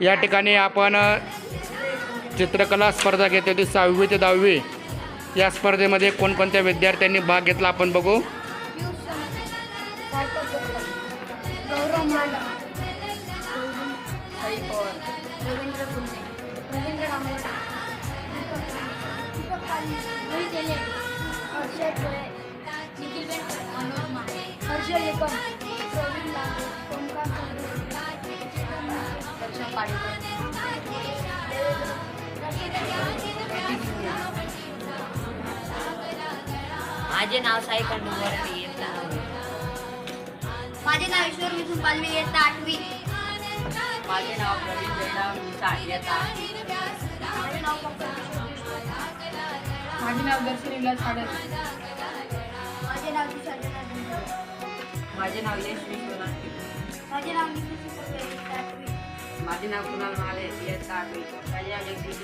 या ठिकाणी आपण चित्रकला स्पर्धा घेतली होती सहावी ते दहावी. या स्पर्धेमध्ये कोणकोणत्या विद्यार्थ्यांनी भाग घेतला आपण बघू. गौरव माझे नाव साई येता माझे नाव ईश्वर मिथून पालवी इयत्ता आठवी माझे नाव प्रवीण जयराम माझे नाव. माझे नाव दर्शन विलास साडस माझे नाव. माझे नाव यश विश्वनाथ. माझे नाव सुपुर्वे इयत्ता आठवी माझे नाव कुणाल महाले येता आठवी माझे नाव जगदीश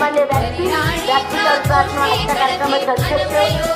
सन्मान्य व्यासपीठ व्यासपीठावर प्रार्थना या कार्यक्रमाचे अध्यक्ष